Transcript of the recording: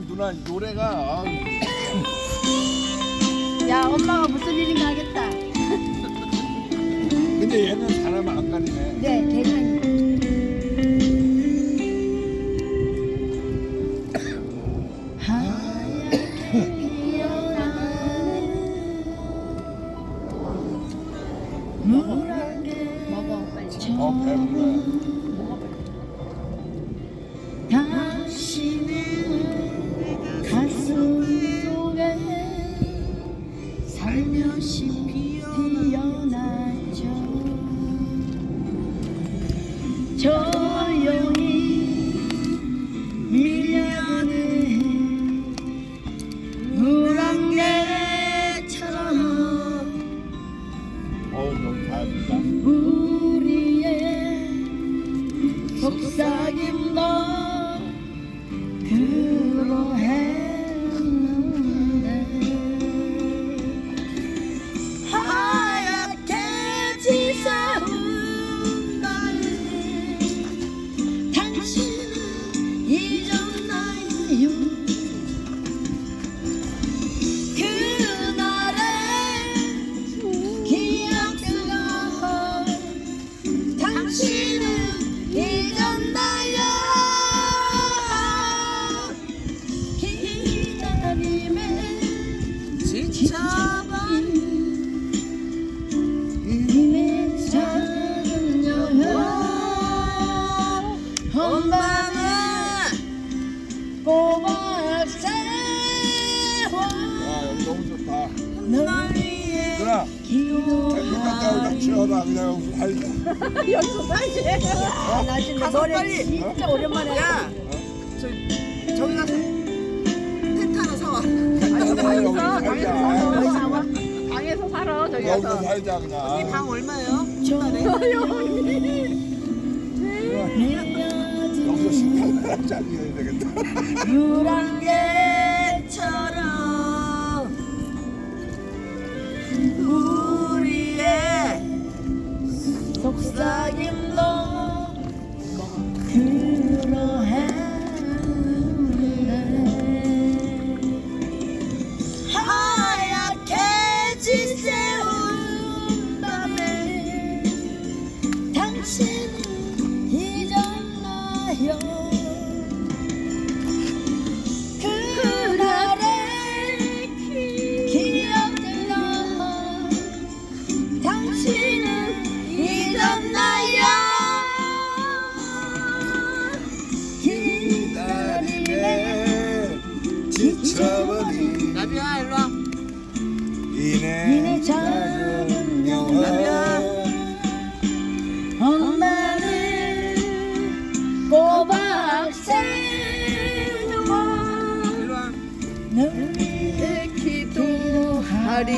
아 누나 노래가 아유. 야 엄마가 무슨 일인가 하겠다. 근데 얘는 사람 안 가리네. 네 빨리. 어 배불러. 조용히 밀려오는 물안개처럼 어우 너무 잘한다. 우리의 속삭임도 엄마는 꼬박 세월 야 여기 너무 좋다. 널 위해 누나 기도 여기 갔다 오자 치워라 그냥 여기서 살자. 여기서 살지. 나 지금 노래 진짜 오랜만에 야, 저 저기 가서 텐트 하나 사와. 여기서 살자. 나와. 방에서 살아 저기 여기서 가서 살자 이 그냥. 방 얼마예요? 여기서 식당 짜리해야 되겠다. 유랑개처럼 우리의 속삭임도 그 이내 작은 영혼 엄마는 꼬박. 널 위해 기도하리.